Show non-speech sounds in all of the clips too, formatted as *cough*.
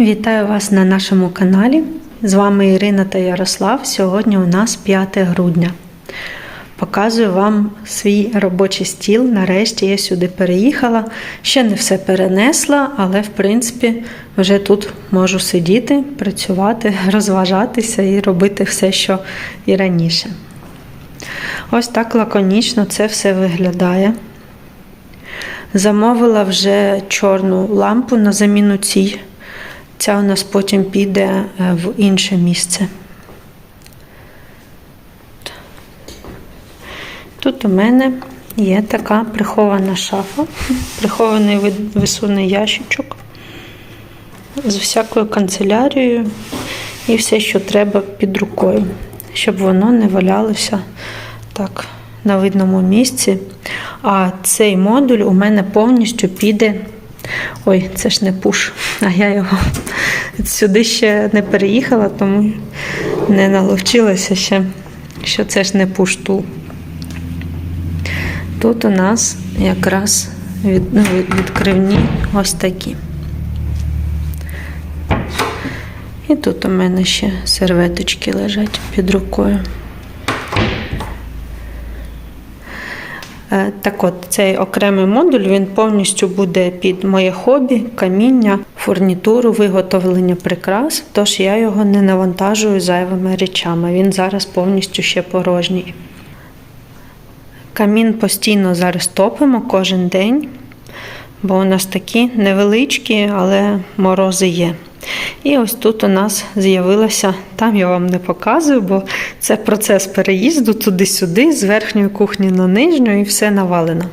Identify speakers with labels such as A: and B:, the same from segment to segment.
A: Вітаю вас на нашому каналі. З вами Ірина та Ярослав. Сьогодні у нас 5 грудня. Показую вам свій робочий стіл. Нарешті я сюди переїхала. Ще не все перенесла, але в принципі вже тут можу сидіти, працювати, *laughs* розважатися і робити все, що і раніше. Ось так лаконічно це все виглядає. Замовила вже чорну лампу на заміну цій. Ця у нас потім піде е, в інше місце. Тут у мене є така прихована шафа, прихований ви- висувний ящичок з всякою канцелярією і все, що треба під рукою, щоб воно не валялося так на видному місці. А цей модуль у мене повністю піде. Ой, це ж не пуш, а я його сюди ще не переїхала, тому не наловчилася ще, що це ж не пуш-тул. Тут у нас якраз від, ну, відкривні ось такі. І тут у мене ще серветочки лежать під рукою. Так от, цей окремий модуль він повністю буде під моє хобі, каміння, фурнітуру, виготовлення прикрас, тож я його не навантажую зайвими речами. Він зараз повністю ще порожній. Камін постійно зараз топимо кожен день, бо у нас такі невеличкі, але морози є. І ось тут у нас з'явилося, там я вам не показую, бо це процес переїзду туди-сюди, з верхньої кухні на нижню і все навалено.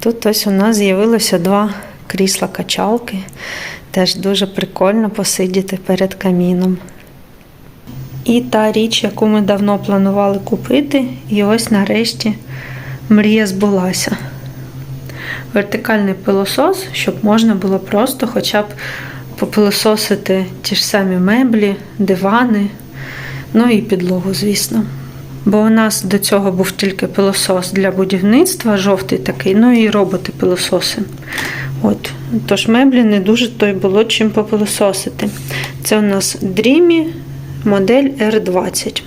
A: Тут ось у нас з'явилося два крісла-качалки. Теж дуже прикольно посидіти перед каміном. І та річ, яку ми давно планували купити, і ось нарешті мрія збулася. Вертикальний пилосос, щоб можна було просто хоча б попилососити ті ж самі меблі, дивани, ну і підлогу, звісно. Бо у нас до цього був тільки пилосос для будівництва, жовтий такий, ну і роботи-пилососи. От. Тож меблі не дуже то й було чим попилососити. Це у нас Dreamy модель R20.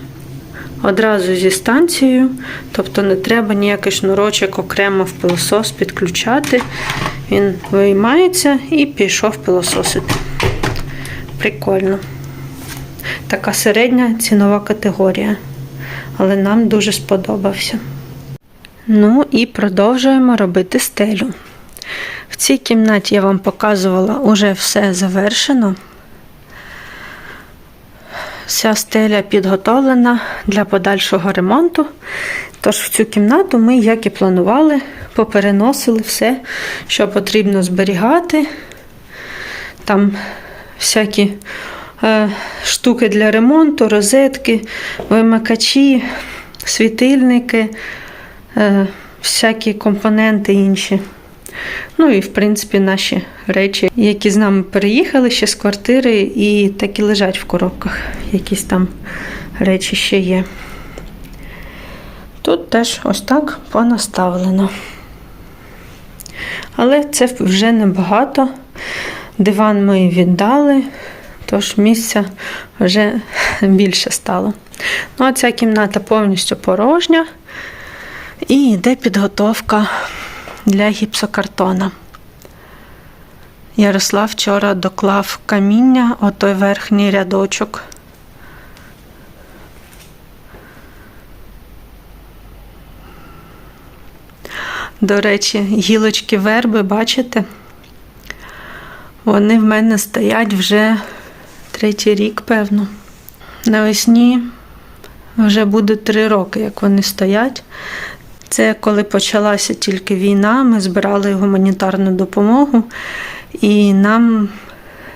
A: Одразу зі станцією, тобто не треба ніякий шнурочок окремо в пилосос підключати. Він виймається і пішов пилососити. Прикольно. Така середня цінова категорія. Але нам дуже сподобався. Ну і продовжуємо робити стелю. В цій кімнаті я вам показувала уже все завершено. Вся стеля підготовлена для подальшого ремонту. Тож в цю кімнату ми, як і планували, попереносили все, що потрібно зберігати. Там всякі е, штуки для ремонту, розетки, вимикачі, світильники, е, всякі компоненти інші. Ну і, в принципі, наші речі, які з нами переїхали ще з квартири, і так і лежать в коробках. Якісь там речі ще є. Тут теж ось так понаставлено. Але це вже небагато. Диван ми віддали, тож місця вже більше стало. Ну, а ця кімната повністю порожня. І йде підготовка для гіпсокартона. Ярослав вчора доклав каміння, отой верхній рядочок. До речі, гілочки верби, бачите? Вони в мене стоять вже третій рік, певно. Навесні вже буде три роки, як вони стоять. Це коли почалася тільки війна, ми збирали гуманітарну допомогу, і нам,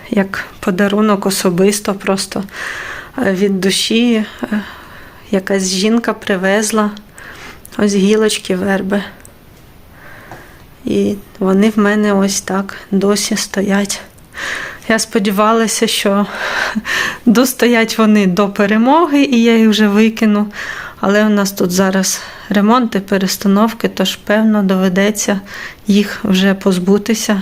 A: як подарунок особисто, просто е, від душі е, якась жінка привезла ось гілочки верби. І вони в мене ось так досі стоять. Я сподівалася, що достоять вони до перемоги, і я їх вже викину. Але у нас тут зараз ремонти, перестановки, тож, певно, доведеться їх вже позбутися.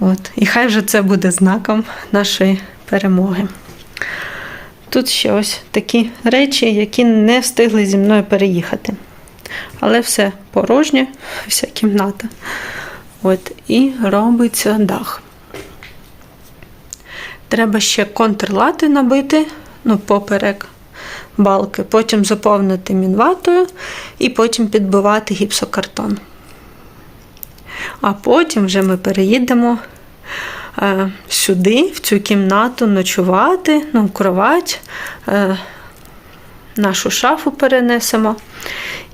A: От. І хай вже це буде знаком нашої перемоги. Тут ще ось такі речі, які не встигли зі мною переїхати. Але все порожнє, вся кімната. От, і робиться дах. Треба ще контрлати набити, ну, поперек балки, потім заповнити мінватою і потім підбивати гіпсокартон. А потім вже ми переїдемо е, сюди, в цю кімнату, ночувати, ну, кровать, е, нашу шафу перенесемо.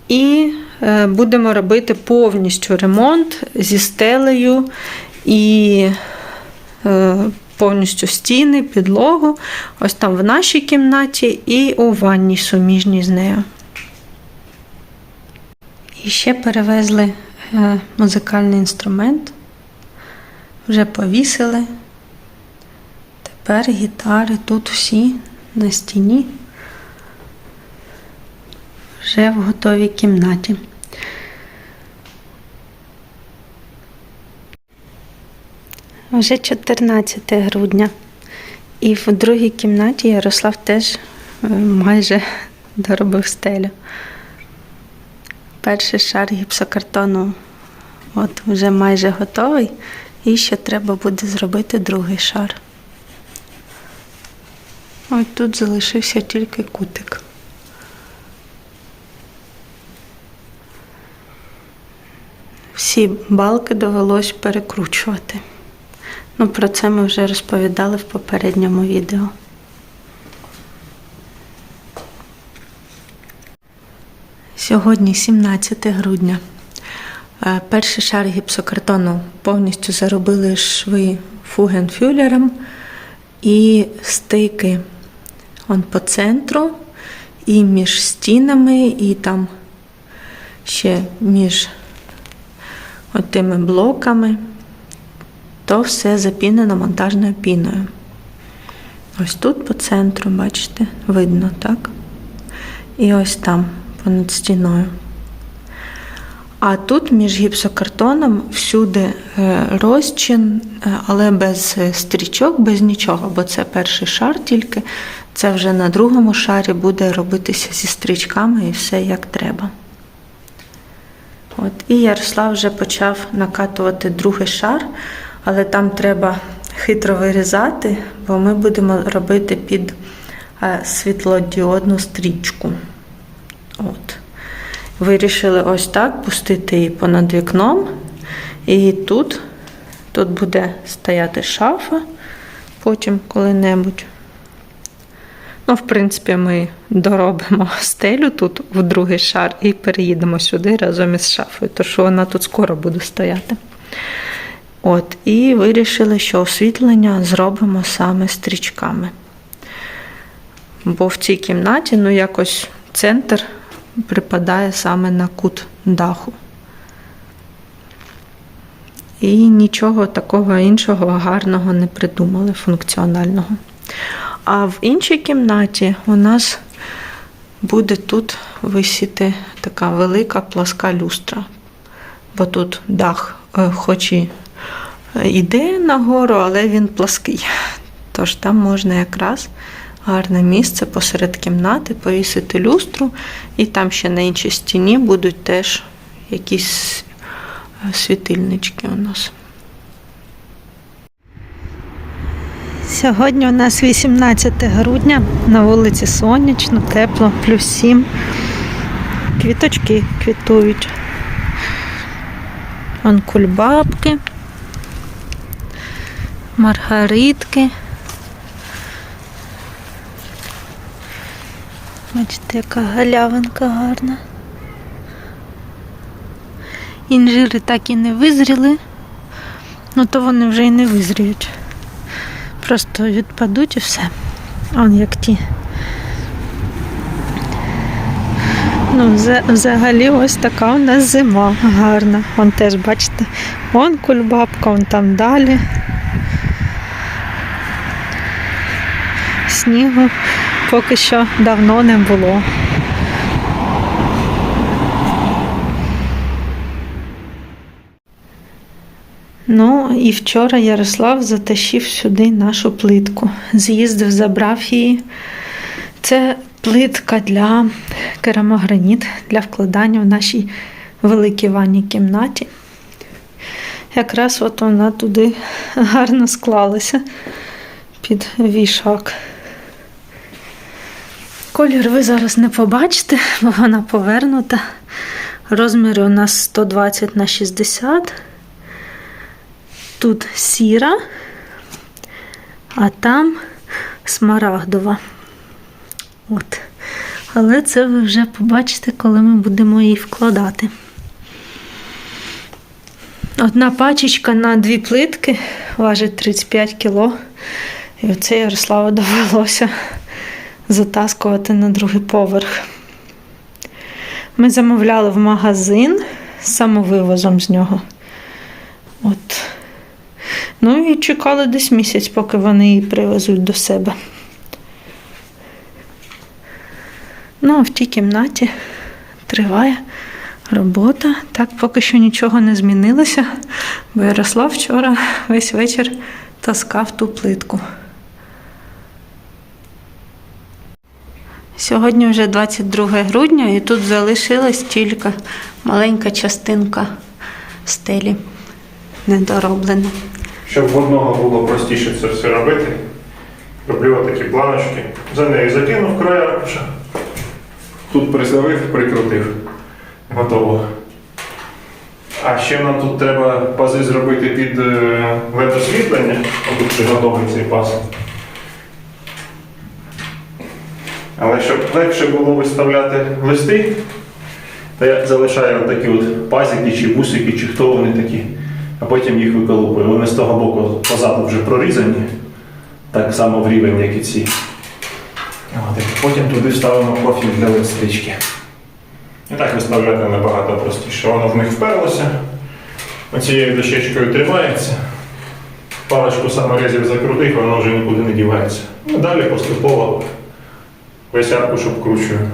A: І е, будемо робити повністю ремонт зі стелею і е, повністю стіни, підлогу. Ось там в нашій кімнаті і у ванній суміжній з нею. І ще перевезли е, музикальний інструмент. Вже повісили. Тепер гітари тут всі на стіні. Вже в готовій кімнаті. Вже 14 грудня. І в другій кімнаті Ярослав теж е, майже *laughs* доробив стелю. Перший шар гіпсокартону от вже майже готовий. І ще треба буде зробити другий шар. Ось тут залишився тільки кутик. Всі балки довелось перекручувати. Ну, про це ми вже розповідали в попередньому відео. Сьогодні 17 грудня. Е, Перший шар гіпсокартону повністю заробили шви фугенфюлером і стики он по центру, і між стінами, і там ще між от тими блоками, то все запінено монтажною піною. Ось тут по центру, бачите, видно, так? І ось там, понад стіною. А тут між гіпсокартоном всюди е, розчин, е, але без е, стрічок, без нічого, бо це перший шар тільки. Це вже на другому шарі буде робитися зі стрічками і все як треба. От. І Ярослав вже почав накатувати другий шар, але там треба хитро вирізати, бо ми будемо робити під е, світлодіодну стрічку. От. Вирішили ось так пустити її понад вікном. І тут, тут буде стояти шафа потім коли-небудь. Ну, в принципі, ми доробимо стелю тут в другий шар і переїдемо сюди разом із шафою, тому що вона тут скоро буде стояти. От, І вирішили, що освітлення зробимо саме стрічками. Бо в цій кімнаті ну, якось центр припадає саме на кут даху. І нічого такого іншого гарного не придумали, функціонального. А в іншій кімнаті у нас буде тут висіти така велика пласка люстра. Бо тут дах, е, хоч і йде нагору, але він плаский. Тож там можна якраз гарне місце посеред кімнати повісити люстру, і там ще на іншій стіні будуть теж якісь е, світильнички у нас. Сьогодні у нас 18 грудня, на вулиці сонячно, тепло, плюс 7. Квіточки квітують. Вон кульбабки, маргаритки. Бачите, яка галявинка гарна. Інжири так і не визріли, ну то вони вже і не визріють. Просто відпадуть і все. Он як ті. Ну, взагалі ось така у нас зима гарна. Вон теж, бачите, вон кульбабка, вон там далі. Снігу поки що давно не було. Ну і вчора Ярослав затащив сюди нашу плитку. З'їздив, забрав її. Це плитка для керамограніт для вкладання в нашій великій ванній кімнаті. Якраз от вона туди гарно склалася під вішак. Колір ви зараз не побачите, бо вона повернута. Розміри у нас 120 на 60. Тут сіра, а там смарагдова. От. Але це ви вже побачите, коли ми будемо її вкладати. Одна пачечка на дві плитки важить 35 кг. І оце Ярославу *laughs* довелося затаскувати на другий поверх. Ми замовляли в магазин самовивозом з нього. От. Ну і чекали десь місяць, поки вони її привезуть до себе. Ну, а в тій кімнаті триває робота. Так поки що нічого не змінилося, бо Ярослав вчора весь вечір таскав ту плитку. Сьогодні вже 22 грудня і тут залишилась тільки маленька частинка стелі недороблена.
B: Щоб в одного було простіше це все робити, роблю такі планочки. За нею закинув край аркуша. Тут присавив, прикрутив. Готово. А ще нам тут треба пази зробити під е, LED-освітлення. Тут приготовий цей паз. Але щоб легше було виставляти листи, то я залишаю такі от пазики чи бусики, чи хто вони такі, а потім їх виколупую. Вони з того боку позаду вже прорізані, так само в рівень, як і ці. От, потім туди вставимо профіль для листички. І так виставляти набагато простіше. Воно в них вперлося, оцією дощечкою тримається. Парочку саморезів закрутих, воно вже нікуди не дівається. Ну, далі поступово весь аркуш обкручую.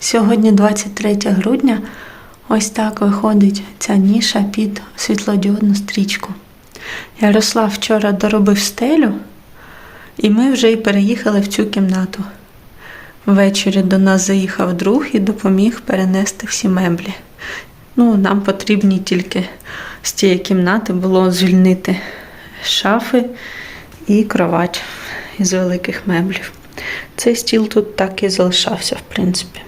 A: Сьогодні 23 грудня. Ось так виходить ця ніша під світлодіодну стрічку. Ярослав вчора доробив стелю, і ми вже й переїхали в цю кімнату. Ввечері до нас заїхав друг і допоміг перенести всі меблі. Ну, нам потрібні тільки з цієї кімнати було звільнити шафи і кровать із великих меблів. Цей стіл тут так і залишався, в принципі.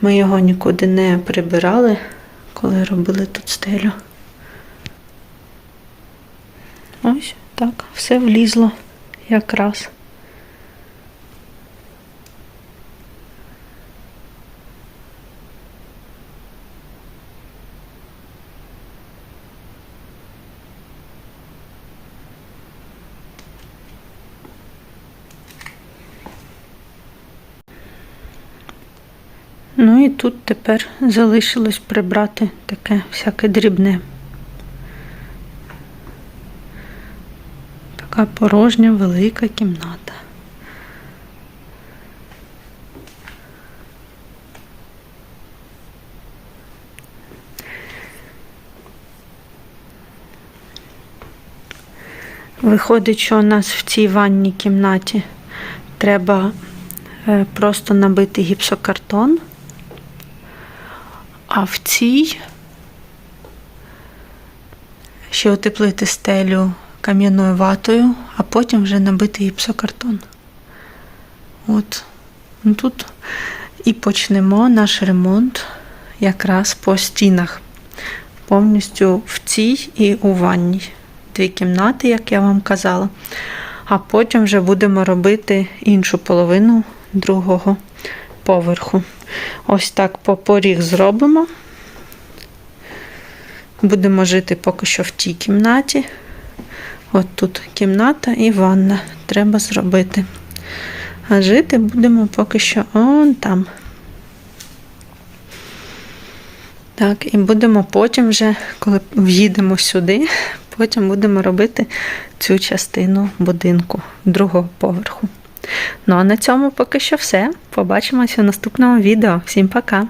A: Ми його нікуди не прибирали, коли робили тут стелю. Ось так, все влізло якраз. Ну і тут тепер залишилось прибрати таке всяке дрібне. Така порожня велика кімната. Виходить, що у нас в цій ванній кімнаті треба е, просто набити гіпсокартон, а в цій ще утеплити стелю кам'яною ватою, а потім вже набити гіпсокартон. От. Ну, Тут і почнемо наш ремонт якраз по стінах. Повністю в цій і у ванній. Дві кімнати, як я вам казала. А потім вже будемо робити іншу половину другого поверху. Ось так по поріг зробимо. Будемо жити поки що в тій кімнаті. От тут кімната і ванна треба зробити. А жити будемо поки що он там. Так, і будемо потім вже, коли в'їдемо сюди, потім будемо робити цю частину будинку другого поверху. Ну а на цьому поки що все. Побачимося в наступному відео. Всім пока!